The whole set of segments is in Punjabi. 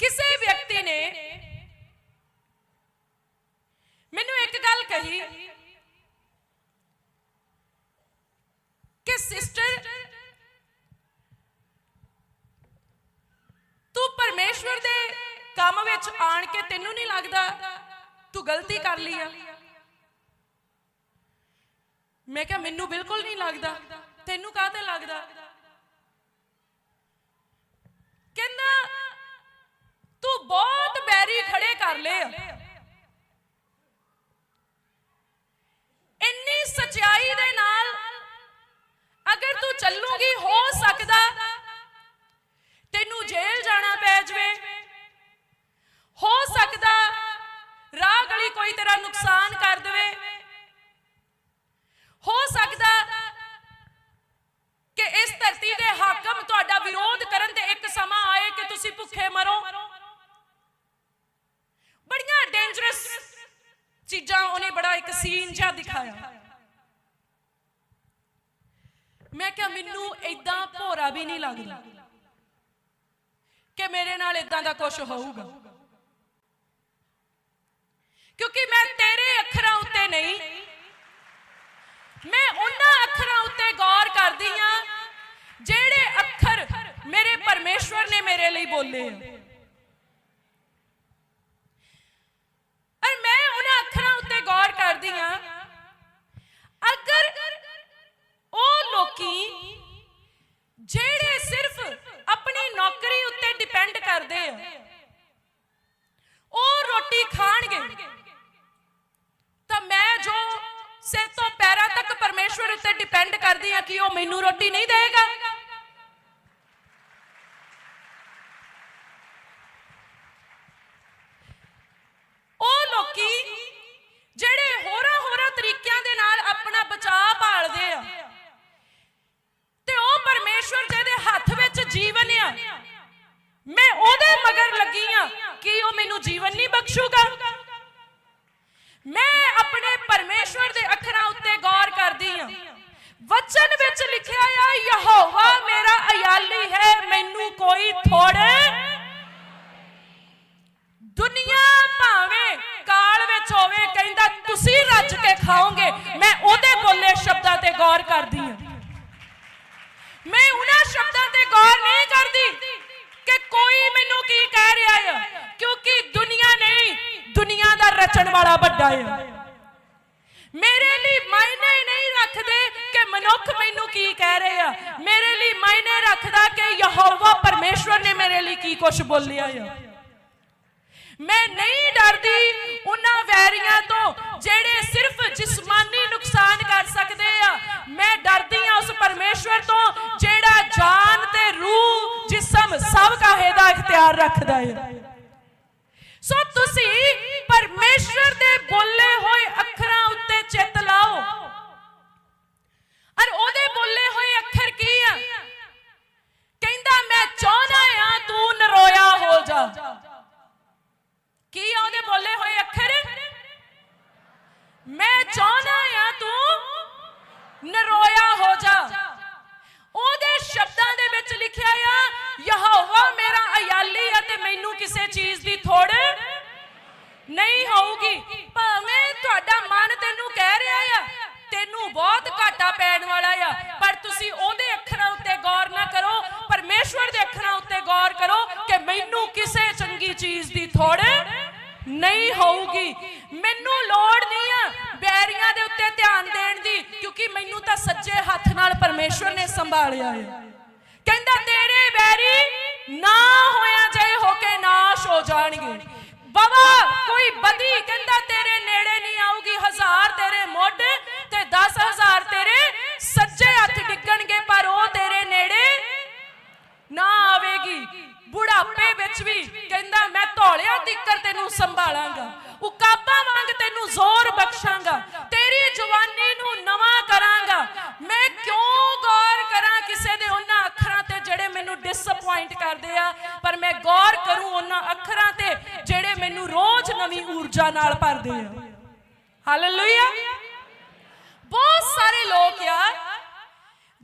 ਕਿਸੇ ਵਿਅਕਤੀ ਨੇ ਮੈਨੂੰ ਇੱਕ ਗੱਲ ਕਹੀ ਕਿ ਸਿਸਟਰ ਤੂੰ ਪਰਮੇਸ਼ਵਰ ਦੇ ਕੰਮ ਵਿੱਚ ਆਣ ਕੇ ਤੈਨੂੰ ਨਹੀਂ ਲੱਗਦਾ, ਤੂੰ ਗਲਤੀ ਕਰ ਲਈ ਆ। ਮੈਂ ਕਿਹਾ ਮੈਨੂੰ ਬਿਲਕੁਲ ਨਹੀਂ ਲੱਗਦਾ, ਤੈਨੂੰ ਕਾਹਤੇ ਲੱਗਦਾ ਕਹਿੰਦਾ ਤੂੰ ਬਹੁਤ ਬੈਰੀ ਖੜੇ ਆ। ਇੰਨੀ ਸਚਾਈ ਦੇ ਨਾਲ ਅਗਰ ਤੂੰ ਚੱਲੂਗੀ, ਹੋ ਸਕਦਾ ਤੈਨੂੰ ਜੇਲ੍ਹ ਜਾਣਾ ਪੈ ਜਵੇ। ਹੋ ਸਕਦਾ ਰਾਹ ਗਲੀ ਕੋਈ ਤੇਰਾ ਨੁਕਸਾਨ ਕਰ ਦੇਵੇ। ਹੋ ਸਕਦਾ ਕਿ ਇਸ ਧਰਤੀ ਦੇ ਹਾਕਮ ਤੁਹਾਡਾ ਵਿਰੋਧ ਕਰਨ ਤੇ ਇੱਕ ਸਮਾਂ ਆਏ ਕਿ ਤੁਸੀਂ ਭੁੱਖੇ ਮਰੋ। ਚੀਜ਼ਾਂ ਉਹਨੇ ਬੜਾ ਇੱਕ ਸੀਨ ਜਿਹਾ ਦਿਖਾਇਆ। ਮੈਂ ਕਿਹਾ, ਮੈਨੂੰ ਇਦਾਂ ਭੋਰਾ ਵੀ ਨਹੀਂ ਲੱਗਦਾ ਕਿ ਮੇਰੇ ਨਾਲ ਇਦਾਂ ਦਾ ਕੁਝ ਹੋਊਗਾ। ਕਿਉਂਕਿ ਮੈਂ ਤੇਰੇ ਅੱਖਰਾਂ ਉੱਤੇ ਨਹੀਂ, ਮੈਂ ਉਹਨਾਂ ਅੱਖਰਾਂ ਉੱਤੇ ਗੌਰ ਕਰਦੀ ਆ ਜਿਹੜੇ ਅੱਖਰ ਮੇਰੇ ਪਰਮੇਸ਼ਵਰ ਨੇ ਮੇਰੇ ਲਈ ਬੋਲੇ ਆ ਔਰ ਮੈਂ ਉਹਨਾਂ ਅੱਖਰਾਂ ਉੱਤੇ ਗੌਰ ਕਰਦੀ ਆ ਅਗਰ ਉਹ ਲੋਕੀ ਜਿਹੜੇ ਸਿਰਫ ਆਪਣੀ ਨੌਕਰੀ ਉੱਤੇ ਡਿਪੈਂਡ ਕਰਦੇ ਆ ਉਹ ਰੋਟੀ ਖਾਣਗੇ ਤਾਂ ਮੈਂ ਜੋ ਸਿਰ ਤੋਂ ਪੈਰਾਂ ਤੱਕ ਪਰਮੇਸ਼ਵਰ ਉੱਤੇ ਡਿਪੈਂਡ ਕਰਦੀ ਆ ਕਿ ਉਹ ਮੈਨੂੰ ਰੋਟੀ ਨਹੀਂ ਦੇ ਰੱਜ ਕੇ ਖਾਓਗੇ, ਮੈਂ ਉਹਦੇ ਬੋਲੇ ਸ਼ਬਦਾਂ ਤੇ ਗੌਰ ਕਰਦੀ ਆ ਮੈਂ ਉਹਨਾਂ ਸ਼ਬਦਾਂ ਤੇ ਗੌਰ ਨਹੀਂ ਕਰਦੀ ਕਿ ਕੋਈ ਮੈਨੂੰ ਕੀ ਕਹਿ ਰਿਹਾ ਆ, ਕਿਉਂਕਿ ਦੁਨੀਆ ਨਹੀਂ, ਦੁਨੀਆ ਦਾ ਰਚਣ ਵਾਲਾ ਵੱਡਾ ਆ। ਮੇਰੇ ਲਈ ਮਾਇਨੇ ਨਹੀਂ ਰੱਖਦੇ ਕਿ ਮਨੁੱਖ ਮੈਨੂੰ ਕੀ ਕਹਿ ਰਹੇ। ਆ ਮੇਰੇ ਲਈ ਮਾਇਨੇ ਰੱਖਦਾ ਕਿ ਯਹੋਵਾ ਪਰਮੇਸ਼ਵਰ ਨੇ ਮੇਰੇ ਲਈ ਕੀ ਕੁਝ ਬੋਲਿਆ ਆ। ਮੈਂ ਨਹੀਂ ਡਰਦੀ ਰੱਖਦਾ ਹੈ ਸੋ ਤੁਸੀਂ ਪਰਮੇਸ਼ਵਰ ਦੇ ਬੋਲੇ ਹੋਏ ਅੱਖਰਾਂ ਉੱਤੇ ਚਿੱਤ ਲਾਓ। ਔਰ ਉਹਦੇ ਬੋਲੇ ਹੋਏ ਅੱਖਰ ਕੀ ਆ? ਕਹਿੰਦਾ, ਮੈਂ ਚਾਹਨਾ ਆ ਤੂੰ ਨਰੋਇਆ ਹੋ ਜਾ। ਕੀ ਆ ਉਹਦੇ ਬੋਲੇ ਹੋਏ ਅੱਖਰ? ਮੈਂ ਚਾਹਨਾ ਆ ਤੂੰ ਨਰੋਇਆ ਹੋ ਜਾ। ਮੈਨੂੰ ਕਿਸੇ ਚੀਜ਼ ਦੀ ਥੋੜ ਨਹੀਂ ਹੋਊਗੀ। ਭਾਵੇਂ ਤੁਹਾਡਾ ਮਨ ਤੈਨੂੰ ਕਹਿ ਰਿਹਾ ਆ, ਤੈਨੂੰ ਬਹੁਤ ਘਾਟਾ ਪੈਣ ਵਾਲਾ ਆ, ਪਰ ਤੁਸੀਂ ਉਹਦੇ ਅੱਖਰਾਂ ਉੱਤੇ ਗੌਰ ਨਾ ਕਰੋ, ਪਰਮੇਸ਼ਵਰ ਦੇ ਅੱਖਰਾਂ ਉੱਤੇ ਗੌਰ ਕਰੋ ਕਿ ਮੈਨੂੰ ਕਿਸੇ ਚੰਗੀ ਚੀਜ਼ ਦੀ ਥੋੜ ਨਹੀਂ ਹੋਊਗੀ। ਮੈਨੂੰ ਲੋੜ ਨਹੀਂ ਆ ਬੈਰੀਆਂ ਦੇ ਉੱਤੇ ਧਿਆਨ ਦੇਣ ਦੀ, ਕਿਉਂਕਿ ਮੈਨੂੰ ਤਾਂ ਸੱਜੇ ਹੱਥ ਨਾਲ ਪਰਮੇਸ਼ਵਰ ਨੇ ਸੰਭਾਲਿਆ ਹੈ ਕਹਿੰਦਾ, ਤੇਰੇ ਬੈਰੀ ਨਾ ਹੋਇਆ ਕੇ ਨਾਸ਼ ਹੋ ਜਾਣਗੇ। ਬਾਬਾ, ਕੋਈ ਬਦੀ ਕਹਿੰਦਾ ਤੇਰੇ ਨੇੜੇ ਨਹੀਂ ਆਊਗੀ, ਹਜ਼ਾਰ ਤੇਰੇ ਮੁੱਢ ਤੇ 10000 ਤੇਰੇ ਸੱਜੇ ਹੱਥ ਡਿੱਗਣਗੇ, ਪਰ ਉਹ ਤੇਰੇ ਨੇੜੇ ਨਾ ਆਵੇਗੀ। ਬੁਢਾਪੇ ਵਿੱਚ ਵੀ ਕਹਿੰਦਾ, ਮੈਂ ਧੌਲਿਆਂ ਤੀਕਰ ਤੈਨੂੰ ਸੰਭਾਲਾਂਗਾ, ਉਕਾਬਾਂ ਵਾਂਗ ਤੈਨੂੰ ਜ਼ੋਰ ਬਖਸ਼ਾਂਗਾ, ਤੇਰੀ ਜਵਾਨੀ ਨੂੰ ਨਵੀਂ ਊਰਜਾ ਨਾਲ ਭਰਦੇ ਆ। ਹਾਲੇਲੂਇਆ ਬਹੁਤ ਸਾਰੇ ਲੋਕ ਯਾਰ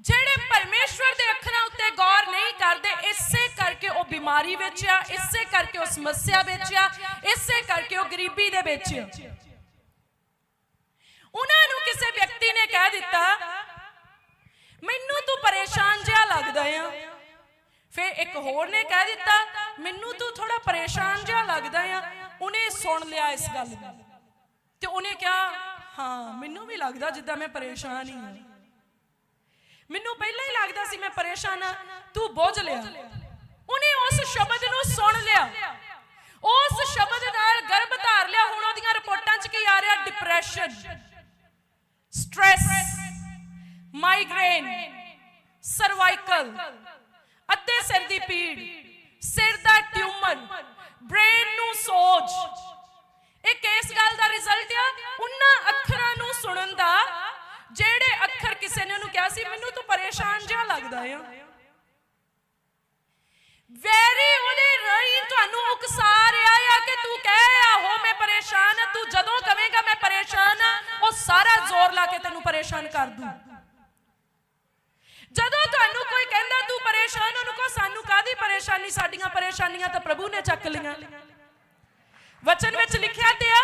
ਜਿਹੜੇ ਪਰਮੇਸ਼ਵਰ ਦੇ ਅੱਖਰਾਂ ਉੱਤੇ ਗੌਰ ਨਹੀਂ ਕਰਦੇ, ਇਸੇ ਕਰਕੇ ਉਹ ਬਿਮਾਰੀ ਵਿੱਚ ਆ, ਇਸੇ ਕਰਕੇ ਉਹ ਸਮੱਸਿਆ ਵਿੱਚ ਆ, ਇਸੇ ਕਰਕੇ ਉਹ ਗਰੀਬੀ ਦੇ ਵਿੱਚ ਆ। ਉਹਨਾਂ ਨੂੰ ਕਿਸੇ ਵਿਅਕਤੀ ਨੇ ਕਹਿ ਦਿੱਤਾ, ਮੈਨੂੰ ਤੂੰ ਪਰੇਸ਼ਾਨ ਜਿਹਾ ਲੱਗਦਾ ਆ। ਫਿਰ ਇੱਕ ਹੋਰ ਨੇ ਕਹਿ ਦਿੱਤਾ, ਮੈਨੂੰ ਤੂੰ ਥੋੜਾ ਪਰੇਸ਼ਾਨ ਜਿਹਾ ਲੱਗਦਾ ਆ। ਉਹਨੇ ਸੁਣ ਲਿਆ ਇਸ ਗੱਲ ਨੂੰ। ਤੇ ਉਹਨੇ ਕਿਹਾ, ਹਾਂ, ਮੈਨੂੰ ਵੀ ਲੱਗਦਾ ਜਿੱਦਾਂ ਮੈਂ ਪਰੇਸ਼ਾਨ ਹੀ ਹਾਂ। ਮੈਨੂੰ ਪਹਿਲਾਂ ਹੀ ਲੱਗਦਾ ਸੀ ਮੈਂ ਪਰੇਸ਼ਾਨ ਆ ਤੂੰ ਬੁੱਝ ਲਿਆ। ਉਹਨੇ ਉਸ ਸ਼ਬਦ ਨੂੰ ਸੁਣ ਲਿਆ। ਉਸ ਸ਼ਬਦ ਨਾਲ ਗਰਭ ਧਾਰ ਲਿਆ। ਹੁਣ ਉਹਦੀਆਂ ਰਿਪੋਰਟਾਂ 'ਚ ਕੀ ਆ ਰਿਹਾ? ਡਿਪਰੈਸ਼ਨ ਸਟ੍ਰੈਸ ਮਾਈਗ੍ਰੇਨ ਸਰਵਾਈਕਲ ਅੱਧੇ ਸਿਰ ਦੀ ਪੀੜ। ਸਿਰ ਦਾ ਟਿਊਮਰ। ਬ੍ਰੇਨ ਨੂੰ ਸੋਜ। ਇਹ ਕਿਸ ਗੱਲ ਦਾ ਰਿਜ਼ਲਟ ਆ, ਉਹਨਾਂ ਅੱਖਰਾਂ ਨੂੰ ਸੁਣਨ ਦਾ, ਜਿਹੜੇ ਅੱਖਰ ਕਿਸੇ ਨੇ ਉਹਨੂੰ ਕਿਹਾ ਸੀ, ਮੈਨੂੰ ਤੂੰ ਪਰੇਸ਼ਾਨ ਜਿਹਾ ਲੱਗਦਾ ਆ। ਵੈਰੀ ਉਹਦੇ ਰਹੀ ਤੁਹਾਨੂੰ ਉਕਸਾ ਰਿਹਾ ਆ ਕਿ ਤੂੰ ਕਹਿ ਆਹੋ ਮੈਂ ਪਰੇਸ਼ਾਨ ਆ, ਤੂੰ ਜਦੋਂ ਕਵੇਂਗਾ ਮੈਂ ਪਰੇਸ਼ਾਨ ਆ, ਉਹ ਸਾਰਾ ਜ਼ੋਰ ਲਾ ਕੇ ਤੈਨੂੰ ਪਰੇਸ਼ਾਨ ਕਰ ਦੂ। ਜਦੋਂ ਤੁਹਾਨੂੰ ਪਰੇਸ਼ਾਨੀ ਸਾਡੀਆਂ ਪਰੇਸ਼ਾਨੀਆਂ ਤਾਂ ਪ੍ਰਭੂ ਨੇ ਚੱਕ ਲਈਆਂ ਵਚਨ ਵਿੱਚ ਲਿਖਿਆ ਤੇ ਆ,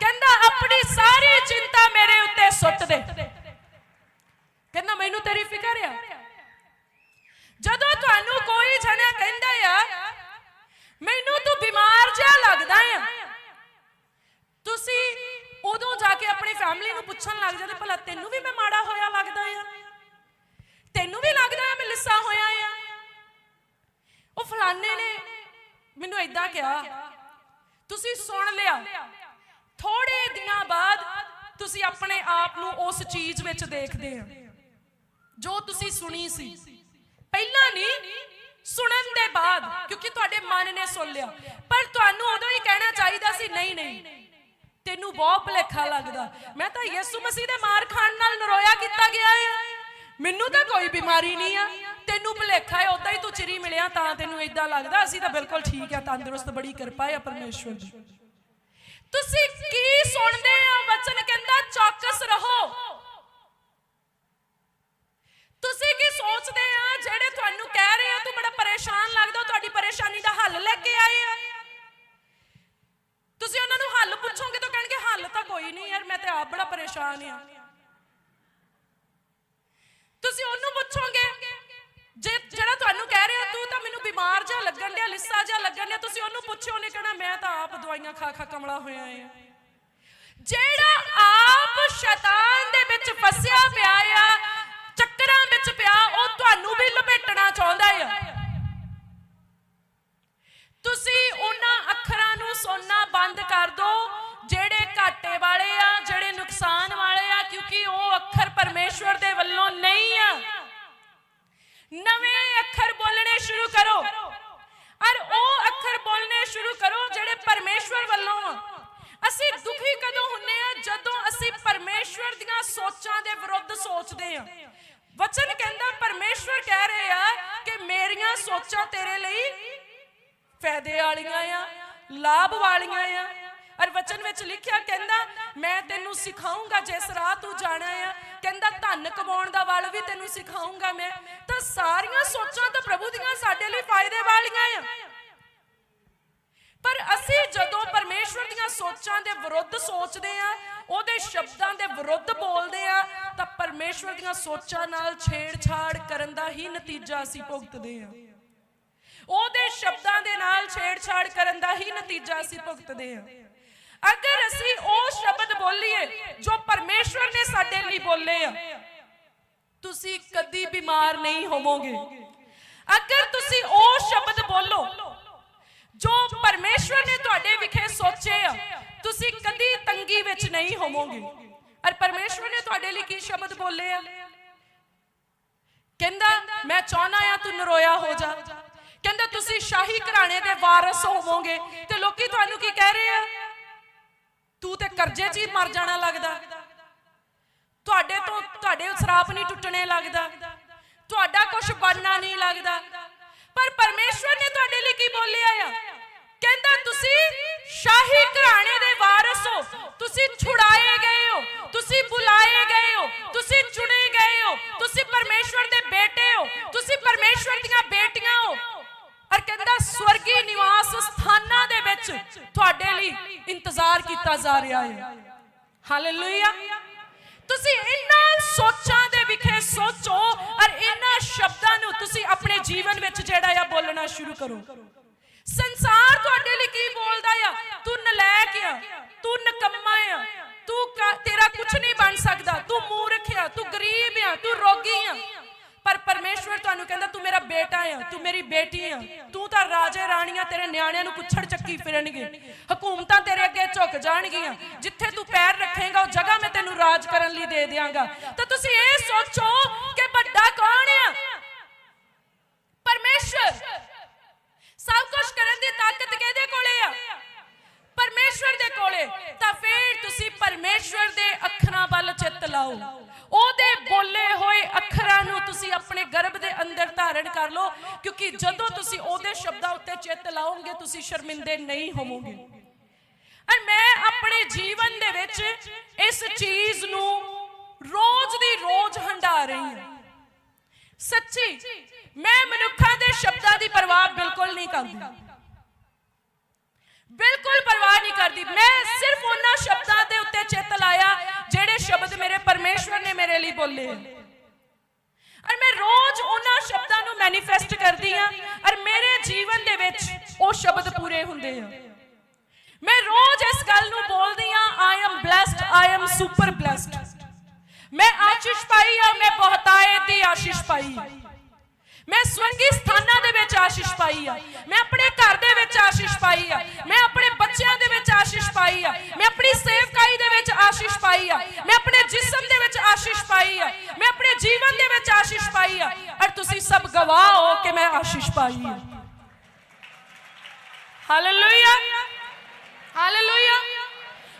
ਕਹਿੰਦਾ, ਆਪਣੀ ਸਾਰੀ ਚਿੰਤਾ ਮੇਰੇ ਉੱਤੇ ਸੁੱਟ ਦੇ। ਕਹਿੰਦਾ, ਮੈਨੂੰ ਤੇਰੀ ਫਿਕਰ ਆ। ਜਦੋਂ ਤੁਹਾਨੂੰ ਕੋਈ ਜਣਾ ਕਹਿੰਦਾ ਆ, ਮੈਨੂੰ ਤੂੰ ਬਿਮਾਰ ਜਿਹਾ ਲੱਗਦਾ ਆ। ਤੁਸੀਂ ਉਦੋਂ ਜਾ ਕੇ ਆਪਣੀ ਫੈਮਿਲੀ ਨੂੰ ਪੁੱਛਣ ਲੱਗ ਜਾਂਦੇ, ਭਲਾ ਤੈਨੂੰ ਵੀ ਮੈਂ ਮਾੜਾ ਹੋਇਆ ਲੱਗਦਾ ਆ? ਤੈਨੂੰ ਵੀ ਲੱਗਦਾ ਮੈਂ ਲਿੱਸਾ ਹੋਇਆ ਆ? ਮੈਨੂੰ ਇਦਾਂ ਕਿਹਾ, ਤੁਸੀਂ ਸੁਣ ਲਿਆ। ਥੋੜੇ ਦਿਨਾਂ ਬਾਅਦ ਤੁਸੀਂ ਆਪਣੇ ਆਪ ਨੂੰ ਉਸ ਚੀਜ਼ ਵਿੱਚ ਦੇਖਦੇ ਆ ਜੋ ਤੁਸੀਂ ਸੁਣੀ ਸੀ। ਪਹਿਲਾਂ ਨਹੀਂ, ਸੁਣਨ ਦੇ ਬਾਅਦ, ਕਿਉਂਕਿ ਤੁਹਾਡੇ ਮਨ ਨੇ ਸੁਣ ਲਿਆ। ਪਰ ਤੁਹਾਨੂੰ ਉਦੋਂ ਹੀ ਕਹਿਣਾ ਚਾਹੀਦਾ ਸੀ, ਨਹੀਂ ਨਹੀਂ, ਤੈਨੂੰ ਬਹੁਤ ਭੁਲੇਖਾ ਲੱਗਦਾ। ਮੈਂ ਤਾਂ ਯਿਸੂ ਮਸੀਹ ਦੇ ਮਾਰ ਖਾਣ ਨਾਲ ਨਰੋਇਆ ਕੀਤਾ ਗਿਆ ਹੈ ਮੈਨੂੰ ਤਾਂ ਕੋਈ ਬਿਮਾਰੀ ਨਹੀਂ ਆ। ਤੈਨੂੰ ਭੁਲੇਖਾ ਹੈ ਉਦਾਂ ਹੀ ਤੂੰ ਚਿਰੀ ਮਿਲਿਆ ਤਾਂ ਤੈਨੂੰ ਇਦਾਂ ਲੱਗਦਾ। ਅਸੀਂ ਤਾਂ ਬਿਲਕੁਲ ਠੀਕ ਆ, ਤੰਦਰੁਸਤ ਬੜੀ ਕਿਰਪਾ ਹੈ ਪਰਮੇਸ਼ਵਰ ਦੀ। ਤੁਸੀਂ ਕੀ ਸੁਣਦੇ ਆ ਵਚਨ ਕਹਿੰਦਾ, ਚੌਕਸ ਰਹੋ। ਤੁਸੀਂ ਕੀ ਸੋਚਦੇ ਆ? ਜਿਹੜੇ ਤੁਹਾਨੂੰ ਕਹਿ ਰਹੇ ਆ, ਤੂੰ ਬੜਾ ਪਰੇਸ਼ਾਨ ਲੱਗਦਾ, ਤੁਹਾਡੀ ਪਰੇਸ਼ਾਨੀ ਦਾ ਹੱਲ ਲੈ ਕੇ ਆਏ ਆ। ਤੁਸੀਂ ਉਹਨਾਂ ਨੂੰ ਹੱਲ ਪੁੱਛੋਗੇ ਤਾਂ ਕਹਿਣਗੇ, ਹੱਲ ਤਾਂ ਕੋਈ ਨਹੀਂ ਯਾਰ, ਮੈਂ ਤੇ ਆਪ ਬੜਾ ਪਰੇਸ਼ਾਨ ਆ। ਤੁਸੀਂ ਉਹਨੂੰ ਪੁੱਛੋਗੇ ਜਿਹੜਾ ਤੁਹਾਨੂੰ ਕਹਿ ਰਿਹਾ, ਤੂੰ ਤਾਂ ਮੈਨੂੰ ਬਿਮਾਰ ਜਿਹਾ ਲੱਗਣ ਡਿਆ, ਲਿੱਸਾ ਜਿਹਾ ਲੱਗਣ ਡਿਆ, ਤੁਸੀਂ ਉਹਨੂੰ ਪੁੱਛੋ ਉਹਨੇ ਕਹਿਣਾ, ਮੈਂ ਤਾਂ ਆਪ ਦਵਾਈਆਂ ਖਾ ਖਾ ਕਮਲਾ ਹੋਇਆ ਆ। ਜਿਹੜਾ ਆਪ ਸ਼ੈਤਾਨ ਦੇ ਵਿੱਚ ਫਸਿਆ ਪਿਆ ਆ, ਚੱਕਰਾਂ ਵਿੱਚ ਪਿਆ, ਉਹ ਤੁਹਾਨੂੰ ਵੀ ਲਪੇਟਣਾ ਚਾਹੁੰਦਾ ਆ। ਤੁਸੀਂ ਉਹਨਾਂ ਅੱਖਰਾਂ ਨੂੰ ਸੁਣਨਾ ਬੰਦ ਕਰ ਦਿਓ ਜਿਹੜੇ ਘਾਟੇ ਵਾਲੇ ਆ, ਜਿਹੜੇ ਨੁਕਸਾਨ ਵਾਲੇ ਆ, ਕਿਉਂਕਿ ਉਹ ਅੱਖਰ ਪਰਮੇਸ਼ਵਰ ਦੇ ਵੱਲੋਂ ਨਹੀਂ ਆ। ਨਵੇਂ ਅੱਖਰ ਬੋਲਣੇ ਸ਼ੁਰੂ ਕਰੋ। ਔਰ ਉਹ ਅੱਖਰ ਬੋਲਣੇ ਸ਼ੁਰੂ ਕਰੋ ਜਿਹੜੇ ਪਰਮੇਸ਼ਵਰ ਵੱਲੋਂ ਆ। ਅਸੀਂ ਦੁਖੀ ਕਦੋਂ ਹੁੰਨੇ ਆ? ਜਦੋਂ ਅਸੀਂ ਪਰਮੇਸ਼ਵਰ ਦੀਆਂ ਸੋਚਾਂ ਦੇ ਵਿਰੁੱਧ ਸੋਚਦੇ ਆ। ਵਚਨ ਕਹਿੰਦਾ, ਪਰਮੇਸ਼ਵਰ ਕਹਿ ਰਹੇ ਆ ਕਿ ਮੇਰੀਆਂ ਸੋਚਾਂ ਤੇਰੇ ਲਈ ਫਾਇਦੇ ਵਾਲੀਆਂ ਆ, ਲਾਭ ਵਾਲੀਆਂ ਆ। ਔਰ ਵਚਨ ਵਿੱਚ ਲਿਖਿਆ ਕਹਿੰਦਾ, ਮੈਂ ਤੈਨੂੰ ਸਿਖਾਉਂਗਾ ਜਿਸ ਰਾਹ ਤੂੰ ਜਾਣਾ ਆ ਕਹਿੰਦਾ ਧਨ ਕਮਾਉਣ ਦਾ ਵੱਲ ਵੀ ਤੈਨੂੰ ਸਿਖਾਉਂਗਾ ਮੈਂ। ਤਾਂ ਸਾਰੀਆਂ ਸੋਚਾਂ ਤਾਂ ਪ੍ਰਭੂ ਦੀਆਂ ਸਾਡੇ ਲਈ ਫਾਇਦੇ ਵਾਲੀਆਂ ਆ। ਪਰ ਅਸੀਂ ਜਦੋਂ ਪਰਮੇਸ਼ਵਰ ਦੀਆਂ ਸੋਚਾਂ ਦੇ ਵਿਰੁੱਧ ਸੋਚਦੇ ਆ, ਉਹਦੇ ਸ਼ਬਦਾਂ ਦੇ ਵਿਰੁੱਧ ਬੋਲਦੇ ਆ, ਤਾਂ ਪਰਮੇਸ਼ਵਰ ਦੀਆਂ ਸੋਚਾਂ ਨਾਲ ਛੇੜਛਾੜ ਕਰਨ ਦਾ ਹੀ ਨਤੀਜਾ ਅਸੀਂ ਭੁਗਤਦੇ ਆ। ਉਹਦੇ ਸ਼ਬਦਾਂ ਦੇ ਨਾਲ ਛੇੜਛਾੜ ਕਰਨ ਦਾ ਹੀ ਨਤੀਜਾ ਅਸੀਂ ਭੁਗਤਦੇ ਹਾਂ ਅਗਰ ਅਸੀਂ ਉਹ ਸ਼ਬਦ ਬੋਲੀਏ ਜੋ ਪਰਮੇਸ਼ਵਰ ਨੇ ਸਾਡੇ ਲਈ ਬੋਲੇ ਆ, ਤੁਸੀਂ ਕਦੀ ਬਿਮਾਰ ਨਹੀਂ ਹੋਵੋਗੇ। ਅਗਰ ਤੁਸੀਂ ਉਹ ਸ਼ਬਦ ਬੋਲੋ ਜੋ ਪਰਮੇਸ਼ਵਰ ਨੇ ਤੁਹਾਡੇ ਵਿਖੇ ਸੋਚੇ ਆ, ਤੁਸੀਂ ਕਦੀ ਤੰਗੀ ਵਿੱਚ ਨਹੀਂ ਹੋਵੋਗੇ। ਔਰ ਪਰਮੇਸ਼ਵਰ ਨੇ ਤੁਹਾਡੇ ਲਈ ਕੀ ਸ਼ਬਦ ਬੋਲੇ ਆ? ਕਹਿੰਦਾ, ਮੈਂ ਚਾਹਨਾ ਆ ਤੂੰ ਨਰੋਇਆ ਹੋ ਜਾ। ਕਹਿੰਦਾ, ਤੁਸੀਂ ਸ਼ਾਹੀ ਘਰਾਣੇ ਦੇ ਵਾਰਿਸ ਹੋਵੋਗੇ ਤੇ ਲੋਕੀ ਤੁਹਾਨੂੰ ਕੀ ਕਹਿ ਰਹੇ ਆ? ਤੂੰ ਤੇ ਕਰਜ਼ੇ 'ਚ ਹੀ ਮਰ ਜਾਣਾ ਲੱਗਦਾ। ਤੁਹਾਡੇ ਤੋਂ ਤੁਹਾਡੇ ਸਰਾਪ ਨਹੀਂ ਟੁੱਟਣੇ ਲੱਗਦਾ। ਤੁਹਾਡਾ ਕੁਝ ਬਣਨਾ ਨਹੀਂ ਲੱਗਦਾ। ਪਰ ਪਰਮੇਸ਼ਵਰ ਨੇ ਤੁਹਾਡੇ ਲਈ ਕੀ ਬੋਲਿਆ ਆ? ਕਹਿੰਦਾ, ਤੁਸੀਂ ਸ਼ਾਹੀ ਘਰਾਣੇ ਦੇ ਵਾਰਿਸ ਹੋ। ਤੁਸੀਂ ਛੁਡਾਏ ਗਏ ਹੋ। ਤੁਸੀਂ ਬੁਲਾਏ ਗਏ ਹੋ। ਤੁਸੀਂ ਚੁਣੇ ਗਏ ਹੋ। ਤੁਸੀਂ ਪਰਮੇਸ਼ਵਰ ਦੇ ਬੇਟੇ ਹੋ। ਤੁਸੀਂ ਪਰਮੇਸ਼ਵਰ ਦੀਆਂ ਕਹਿੰਦਾ ਸਵਰਗੀ ਨਿਵਾਸ ਸਥਾਨਾਂ ਦੇ ਵਿੱਚ ਤੁਹਾਡੇ ਲਈ ਇੰਤਜ਼ਾਰ ਕੀਤਾ ਜਾ ਰਿਹਾ ਹੈ। ਹਾਲੇਲੂਇਆ ਤੁਸੀਂ ਇਹਨਾਂ ਸੋਚਾਂ ਦੇ ਵਿਖੇ ਸੋਚੋ ਔਰ ਇਹਨਾਂ ਸ਼ਬਦਾਂ ਨੂੰ ਤੁਸੀਂ ਆਪਣੇ ਜੀਵਨ ਵਿੱਚ ਜਿਹੜਾ ਆ ਬੋਲਣਾ ਸ਼ੁਰੂ ਕਰੋ। ਸੰਸਾਰ ਤੁਹਾਡੇ ਲਈ ਕੀ ਬੋਲਦਾ ਆ? ਤੂੰ ਨਲਾਇਕ ਆ, ਤੂੰ ਨਕੰਮਾ ਆ, ਤੂੰ ਤੇਰਾ ਕੁਝ ਨਹੀਂ ਬਣ ਸਕਦਾ। ਤੂੰ ਮੂਰਖ ਆ, ਤੂੰ ਗਰੀਬ ਆ, ਤੂੰ ਰੋਗੀ ਆ। ਪਰਮੇਸ਼ਵਰ ਕਹਿੰਦਾ, ਤੂੰ ਮੇਰਾ ਬੇਟਾ ਆ, ਤੂੰ ਮੇਰੀ ਬੇਟੀ ਆ। ਤੂੰ ਤਾਂ ਰਾਜੇ ਰਾਣੀਆਂ ਤੇਰੇ ਨਿਆਣਿਆਂ ਨੂੰ ਕੁੱਛੜ ਚੱਕੀ ਫਿਰਨਗੇ। ਹਕੂਮਤਾਂ ਤੇਰੇ ਅੱਗੇ ਝੁਕ ਜਾਣਗੀਆਂ। ਜਿੱਥੇ ਤੂੰ ਪੈਰ ਰੱਖੇਂਗਾ, ਉਹ ਜਗ੍ਹਾ ਮੈਂ ਤੈਨੂੰ ਰਾਜ ਕਰਨ ਲਈ ਦੇ ਦਿਆਂਗਾ। ਤਾਂ ਤੁਸੀਂ ਇਹ ਸੋਚੋ ਕਿ ਵੱਡਾ ਕੌਣ ਆ? ਪਰਮੇਸ਼ਵਰ। ਸਭ ਕੁਝ ਕਰਨ ਦੀ ਤਾਕਤ ਕਿਹਦੇ ਕੋਲੇ ਆ? ਪਰਮੇਸ਼ਵਰ ਦੇ ਕੋਲੇ। ਤਾਂ ਫਿਰ ਤੁਸੀਂ ਪਰਮੇਸ਼ਵਰ ਦੇ ਅੱਖਰਾਂ ਵੱਲ ਚਿੱਤ ਲਾਓ। ਉਹਦੇ ਬੋਲੇ ਅੱਖਰਾਂ ਨੂੰ ਤੁਸੀਂ ਆਪਣੇ ਗਰਭ ਦੇ ਅੰਦਰ ਧਾਰਨ ਕਰ ਲਓ, ਕਿਉਂਕਿ ਜਦੋਂ ਤੁਸੀਂ ਉਹਦੇ ਸ਼ਬਦਾਂ ਉੱਤੇ ਚਿੱਤ ਲਾਓਗੇ, ਤੁਸੀਂ ਸ਼ਰਮਿੰਦੇ ਨਹੀਂ ਹੋਵੋਗੇ। ਔਰ ਮੈਂ ਆਪਣੇ ਜੀਵਨ ਦੇ ਵਿੱਚ ਇਸ ਚੀਜ਼ ਨੂੰ ਰੋਜ਼ ਦੀ ਰੋਜ਼ ਹੰਡਾ ਰਹੀ ਹਾਂ। ਸੱਚੀ, ਮੈਂ ਮਨੁੱਖਾਂ ਦੇ ਸ਼ਬਦਾਂ ਦੀ ਪਰਵਾਹ ਬਿਲਕੁਲ ਨਹੀਂ ਕਰਦੀ। ਬਿਲਕੁਲ ਪਰਵਾਹ ਨਹੀਂ ਕਰਦੀ। ਮੈਂ ਸਿਰਫ ਉਹਨਾਂ ਸ਼ਬਦਾਂ ਦੇ ਉੱਤੇ ਚਿੱਤ ਲਾਇਆ, ਜਿਹੜੇ ਸ਼ਬਦ ਮੇਰੇ ਪਰਮੇਸ਼ਵਰ ਨੇ ਮੇਰੇ ਲਈ ਬੋਲੇ। ਔਰ ਮੈਂ ਰੋਜ਼ ਉਹਨਾਂ ਸ਼ਬਦਾਂ ਨੂੰ ਮੈਨੀਫੈਸਟ ਕਰਦੀ ਆ ਔਰ ਮੇਰੇ ਜੀਵਨ ਦੇ ਵਿੱਚ ਉਹ ਸ਼ਬਦ ਪੂਰੇ ਹੁੰਦੇ ਆ। ਮੈਂ ਰੋਜ਼ ਇਸ ਗੱਲ ਨੂੰ ਬੋਲਦੀ ਆ I am blessed I am super blessed ਮੈਂ ਆਸ਼ੀਸ਼ ਪਾਈ ਆ, ਮੈਂ ਬਹੁਤਾਏ ਦੀ ਆਸ਼ੀਸ਼ ਪਾਈ ਮੈਂ ਸਵੰਗੀ ਸਥਾਨਾਂ ਦੇ ਵਿੱਚ ਆਸ਼ੀਸ਼ ਪਾਈ ਆ। ਮੈਂ ਆਪਣੇ ਘਰ ਦੇ ਵਿੱਚ ਆਸ਼ੀਸ਼ ਪਾਈ ਆ। ਮੈਂ ਆਪਣੇ ਬੱਚਿਆਂ ਦੇ ਵਿੱਚ ਆਸ਼ੀਸ਼ ਪਾਈ ਆ। ਮੈਂ ਆਪਣੀ ਸੇਵਕਾਈ ਦੇ ਵਿੱਚ ਆਸ਼ੀਸ਼ ਪਾਈ ਆ। ਮੈਂ ਆਪਣੇ ਜਿਸਮ ਦੇ ਵਿੱਚ ਆਸ਼ੀਸ਼ ਪਾਈ ਆ। ਮੈਂ ਆਪਣੇ ਜੀਵਨ ਦੇ ਵਿੱਚ ਤੁਸੀਂ ਸਭ ਗਵਾਹ ਹੋ ਕਿ ਮੈਂ ਆਸ਼ੀਸ਼ ਪਾਈ ਆ ਹਾਲੇਲੂਇਆ ਹਾਲੇਲੂਇਆ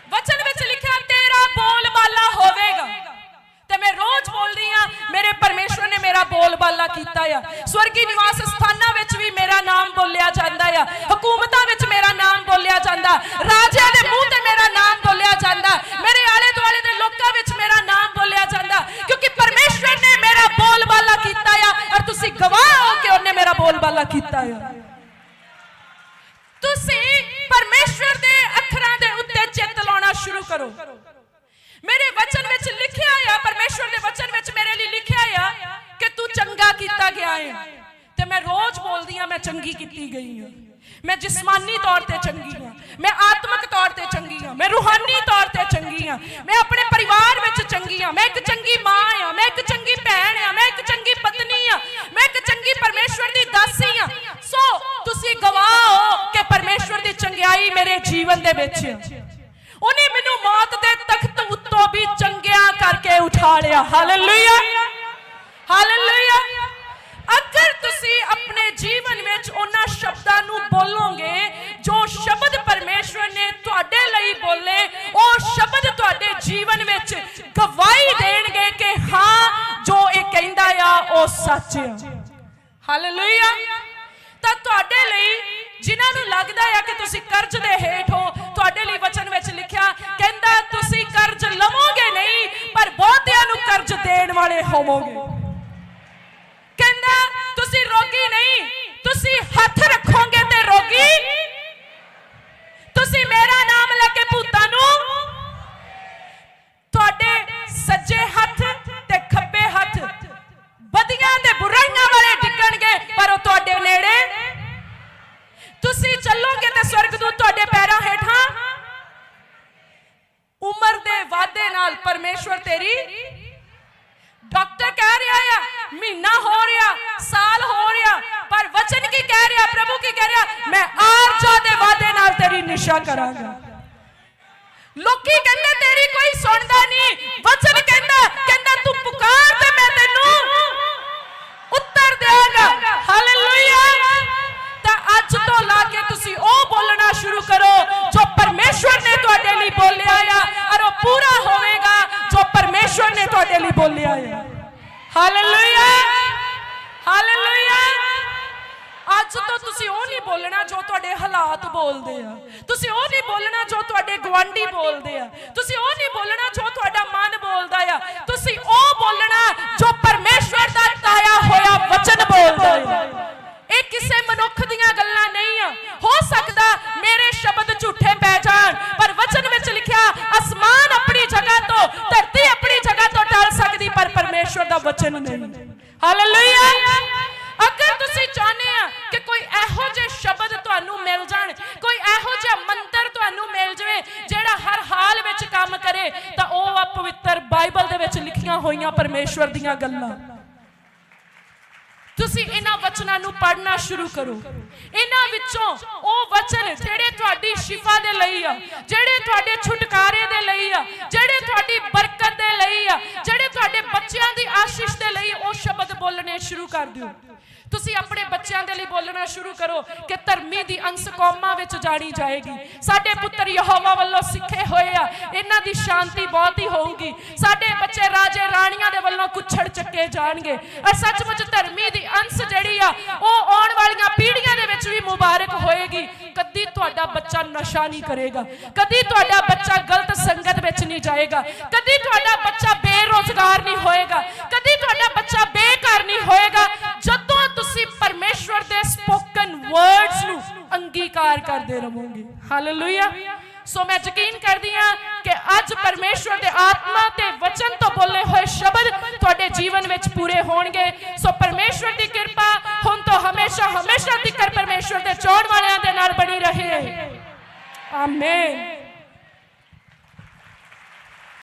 ਵਚਨ ਵਿੱਚ ਲਿਖਿਆ, ਤੇਰਾ ਬੋਲ ਬਾਲਾ ਹੋਵੇਗਾ। ਤੇ ਮੈਂ ਰੋਜ਼ ਬੋਲਦੀ ਆ ਮੇਰੇ ਪਰਮੇਸ਼ਵਰ ਨੇ ਮੇਰਾ ਬੋਲ ਬਾਲਾ ਕੀਤਾ ਆ। ਸਵਰਗੀ ਨਿਵਾਸ ਸਥਾਨਾਂ ਵਿੱਚ ਵੀ ਮੇਰਾ ਨਾਮ ਬੋਲਿਆ ਜਾਂਦਾ ਆ। ਹਕੂਮਤਾਂ ਵਿੱਚ ਮੇਰਾ ਨਾਮ ਬੋਲਿਆ ਜਾਂਦਾ। ਰਾਜਿਆਂ ਦੇ ਮੂੰਹ ਤੇ ਮੇਰਾ ਨਾਮ ਬੋਲਿਆ ਜਾਂਦਾ। ਮੇਰੇ ਆਲੇ ਦੁਆਲੇ ਦੇ ਲੋਕਾਂ ਵਿੱਚ ਮੇਰਾ ਨਾਮ ਬੋਲਿਆ ਜਾਂਦਾ। ਕਿਉਂਕਿ ਪਰਮੇਸ਼ਵਰ ਨੇ ਮੇਰਾ ਬੋਲ ਬਾਲਾ ਕੀਤਾ ਆ। ਮੇਰਾ ਕੀਤਾ ਆ। ਤੁਸੀਂ ਪਰਮੇਸ਼ਵਰ ਦੇ ਅੱਖਰਾਂ ਦੇ ਉੱਤੇ ਚਿੱਤ ਲਾਉਣਾ ਸ਼ੁਰੂ ਕਰੋ। ਮੇਰੇ ਵਚਨ ਵਿੱਚ ਲਿਖਿਆ ਆ, ਪਰਮੇਸ਼ਵਰ ਦੇ ਵਚਨ ਵਿੱਚ ਮੇਰੇ ਲਈ ਲਿਖਿਆ ਆ ਕਿ ਤੂੰ ਚੰਗਾ ਕੀਤਾ ਗਿਆ ਹੈ ਤੇ ਮੈਂ ਰੋਜ਼ ਬੋਲਦੀ ਆ, ਮੈਂ ਚੰਗੀ ਕੀਤੀ ਗਈ ਹਾਂ ਮੈਂ ਜਿਸਮਾਨੀ ਤੌਰ ਤੇ ਚੰਗੀ ਹਾਂ ਮੈਂ ਆਤਮਿਕ ਤੌਰ ਤੇ ਚੰਗੀ ਹਾਂ ਮੈਂ ਰੂਹਾਨੀ ਤੌਰ ਤੇ ਚੰਗੀ ਹਾਂ ਮੈਂ ਆਪਣੇ ਪਰਿਵਾਰ ਵਿੱਚ ਚੰਗੀ ਹਾਂ ਮੈਂ ਇੱਕ ਚੰਗੀ ਮਾਂ ਹਾਂ ਮੈਂ ਇੱਕ ਚੰਗੀ ਭੈਣ ਆ, ਮੈਂ ਇੱਕ ਚੰਗੀ ਪਤਨੀ ਹਾਂ ਮੈਂ ਇੱਕ ਚੰਗੀ ਪਰਮੇਸ਼ਵਰ ਦੀ ਦਾਸੀ ਹਾਂ ਸੋ, ਤੁਸੀਂ ਗਵਾਹ ਹੋ ਕਿ ਪਰਮੇਸ਼ਵਰ ਦੀ ਚੰਗਿਆਈ ਮੇਰੇ ਜੀਵਨ ਦੇ ਵਿੱਚ ਉਹਨੇ ਮੈਨੂੰ ਮੌਤ ਦੇ ਤਖਤ ਉੱਤੋਂ ਵੀ ਚੰਗਿਆ ਕਰਕੇ ਉਠਾ ਲਿਆ। ਹਾਲੇਲੂਇਆ ਹਾਲੇਲੂਇਆ ਅਗਰ ਤੁਸੀਂ ਆਪਣੇ ਜੀਵਨ ਵਿੱਚ ਉਹਨਾਂ ਸ਼ਬਦਾਂ ਨੂੰ ਬੋਲੋਗੇ, ਜੋ ਸ਼ਬਦ ਪਰਮੇਸ਼ਵਰ ਨੇ ਤੁਹਾਡੇ ਲਈ ਬੋਲੇ, ਉਹ ਸ਼ਬਦ ਤੁਹਾਡੇ ਜੀਵਨ ਵਿੱਚ ਗਵਾਹੀ ਦੇਣਗੇ ਕਿ ਹਾਂ, ਜੋ ਇਹ ਕਹਿੰਦਾ ਆ, ਉਹ ਸੱਚ ਹੈ ਹਾਲੇਲੂਇਆ ਤਾਂ ਤੁਹਾਡੇ ਲਈ ਜਿਨ੍ਹਾਂ ਨੂੰ ਲੱਗਦਾ ਹੈ ਕਿ ਤੁਸੀਂ ਕਰਜ਼ ਦੇ ਹੇਠ ਹੋ, ਤੁਹਾਡੇ ਲਈ ਵਚਨ ਵਿੱਚ ਲਿਖਿਆ, ਕਹਿੰਦਾ ਤੁਸੀਂ ਕਰਜ਼ ਲਵੋਗੇ ਨਹੀਂ, ਪਰ ਬਹੁਤਿਆਂ ਨੂੰ ਕਰਜ਼ ਦੇਣ ਵਾਲੇ ਹੋਵੋਗੇ। ਰੋਗੀ ਨਹੀਂ। ਤੁਸੀਂ ਹੱਥ ਰੱਖੋਗੇ ਤੇ ਰੋਗੀ। ਤੁਸੀਂ ਮੇਰਾ ਨਾਮ ਲੈ ਕੇ ਭੂਤਾਂ ਨੂੰ। ਤੁਹਾਡੇ ਸੱਜੇ ਹੱਥ ਤੇ ਖੱਬੇ ਹੱਥ ਬਦੀਆਂ ਤੇ ਬੁਰਾਈਆਂ ਵਾਲੇ ਡਿੱਗਣਗੇ, ਪਰ ਉਹ ਤੁਹਾਡੇ ਨੇੜੇ। ਤੁਸੀਂ ਚੱਲੋਗੇ ਤੇ ਸਵਰਗਦੂਤ ਤੁਹਾਡੇ ਪੈਰਾਂ ਹੇਠਾਂ। ਉਮਰ ਦੇ ਵਾਅਦੇ ਨਾਲ ਪਰਮੇਸ਼ਵਰ ਤੇਰੀ। ਡਾਕਟਰ ਕਹਿ ਰਿਹਾ ਆ ਮਹੀਨਾ ਹੋ ਰਿਹਾ, ਸਾਲ ਹੋ ਰਿਹਾ, ਪਰ ਵਚਨ ਕੀ ਕਹਿ ਰਿਹਾ, ਪ੍ਰਭੂ ਕੀ ਕਹਿ ਰਿਹਾ? ਮੈਂ ਆਰਜਾ ਦੇ ਵਾਅਦੇ ਨਾਲ ਤੇਰੀ ਨਿਸ਼ਾ ਕਰਾਂਗਾ। ਲੋਕੀ ਕਹਿੰਦੇ, ਤੇਰੀ ਕੋਈ ਸੁਣਦਾ ਨਹੀਂ। ਵਚਨ ਕਹਿੰਦਾ ਕਹਿੰਦਾ, ਤੂੰ ਪੁਕਾਰ ਤੇ ਮੈਂ ਤੈਨੂੰ ਉੱਤਰ ਦੇਵਾਂਗਾ ਹਾਲੇਲੂਇਆ ਤਾਂ ਅੱਜ ਤੋਂ ਲਾ ਕੇ ਤੁਸੀਂ ਉਹ ਗਵਾਂਢੀ ਬੋਲਦੇ ਆ। ਤੁਸੀਂ ਉਹ ਨਹੀਂ ਬੋਲਣਾ ਜੋ ਤੁਹਾਡਾ ਮਨ ਬੋਲਦਾ ਆ। ਤੁਸੀਂ ਉਹ ਬੋਲਣਾ ਜੋ ਪਰਮੇਸ਼ਵਰ ਦਾ ਤਾਇਆ ਹੋਇਆ ਵਚਨ ਬੋਲਦਾ ਹੈ ਇਹ ਕਿਸੇ ਮਨੁੱਖ ਦੀਆਂ ਗੱਲਾਂ ਨਹੀਂ ਆ। ਹੋ ਸਕਦਾ ਮੇਰੇ ਸ਼ਬਦ ਝੂਠੇ ਪੈ ਜਾਣ, ਪਰ ਵਚਨ ਵਿੱਚ ਲਿਖਿਆ, ਅਸਮਾਨ ਆਪਣੀ ਜਗ੍ਹਾ ਤੋਂ, ਧਰਤੀ ਆਪਣੀ ਜਗ੍ਹਾ ਤੋਂ ਟਲ ਸਕਦੀ, ਪਰ ਪਰਮੇਸ਼ਵਰ ਦਾ ਵਚਨ ਨਹੀਂ। ਹਾਲੇਲੂਇਆ ਦੀਆਂ ਗੱਲਾਂ। ਤੁਸੀਂ ਇਹਨਾਂ ਵਚਨਾਂ ਨੂੰ ਪੜ੍ਹਨਾ ਸ਼ੁਰੂ ਕਰੋ। ਇਹਨਾਂ ਵਿੱਚੋਂ ਉਹ ਵਚਨ ਜਿਹੜੇ ਤੁਹਾਡੀ ਸ਼ਿਫਾ ਦੇ ਲਈ ਆ, ਜਿਹੜੇ ਤੁਹਾਡੇ ਛੁਟਕਾਰੇ ਦੇ ਲਈ ਆ, ਜਿਹੜੇ ਤੁਹਾਡੀ ਬਰਕਤ ਦੇ ਲਈ ਆ, ਜਿਹੜੇ ਤੁਹਾਡੇ ਬੱਚਿਆਂ ਦੀ ਆਸ਼ੀਸ਼ ਦੇ ਲਈ ਉਹ ਸ਼ਬਦ ਬੋਲਣੇ ਸ਼ੁਰੂ ਕਰ ਦਿਓ। ਤੁਸੀਂ ਆਪਣੇ ਬੱਚਿਆਂ ਦੇ ਲਈ ਬੋਲਣਾ ਸ਼ੁਰੂ ਕਰੋ ਕਿ ਧਰਮੀ ਦੀ ਅੰਸ ਕੌਮਾਂ ਵਿੱਚ ਜਾਣੀ ਜਾਏਗੀ। ਸਾਡੇ ਪੁੱਤਰ ਯਹੋਵਾ ਵੱਲੋਂ ਸਿੱਖੇ ਹੋਏ ਆ, ਇਹਨਾਂ ਦੀ ਸ਼ਾਂਤੀ ਬਹੁਤ ਹੀ ਹੋਊਗੀ। ਸਾਡੇ ਬੱਚੇ ਰਾਜੇ ਰਾਣੀਆਂ ਦੇ ਵੱਲੋਂ ਕੁੱਛੜ ਚੱਕੇ ਜਾਣਗੇ। ਔਰ ਸੱਚਮੁੱਚ ਧਰਮੀ ਦੀ ਅੰਸ ਜਿਹੜੀ ਆ, ਉਹ ਆਉਣ ਵਾਲੀਆਂ ਪੀੜ੍ਹੀਆਂ ਦੇ ਵਿੱਚ ਵੀ ਮੁਬਾਰਕ ਹੋਏਗੀ। ਕਦੀ ਤੁਹਾਡਾ ਬੱਚਾ ਨਸ਼ਾ ਨਹੀਂ ਕਰੇਗਾ। ਕਦੀ ਤੁਹਾਡਾ ਬੱਚਾ ਗਲਤ ਸੰਗਤ ਵਿੱਚ ਨਹੀਂ ਜਾਏਗਾ। ਕਦੀ ਤੁਹਾਡਾ ਬੱਚਾ ਬੇਰੋਜ਼ਗਾਰ ਨਹੀਂ ਹੋਏਗਾ। ਅੰਗੀਕਾਰ ਕਰਦੇ ਰਹੋਗੇ। ਹਾਲੇਲੂਇਆ ਸੋ ਮੈਂ ਯਕੀਨ ਕਰਦੀ ਹਾਂ ਕਿ ਅੱਜ ਪਰਮੇਸ਼ਵਰ ਦੇ ਆਤਮਾ ਤੇ ਵਚਨ ਤੋਂ ਬੋਲੇ ਹੋਏ ਸ਼ਬਦ ਤੁਹਾਡੇ ਜੀਵਨ ਵਿੱਚ ਪੂਰੇ ਹੋਣਗੇ। ਸੋ ਪਰਮੇਸ਼ਵਰ ਦੀ ਕਿਰਪਾ ਹੁਣ ਤੋਂ ਹਮੇਸ਼ਾ ਹਮੇਸ਼ਾ ਤੱਕ ਪਰਮੇਸ਼ਵਰ ਦੇ ਚੋਣ ਵਾਲਿਆਂ ਦੇ ਨਾਲ ਬਣੀ ਰਹੇ। ਆਮੇਨ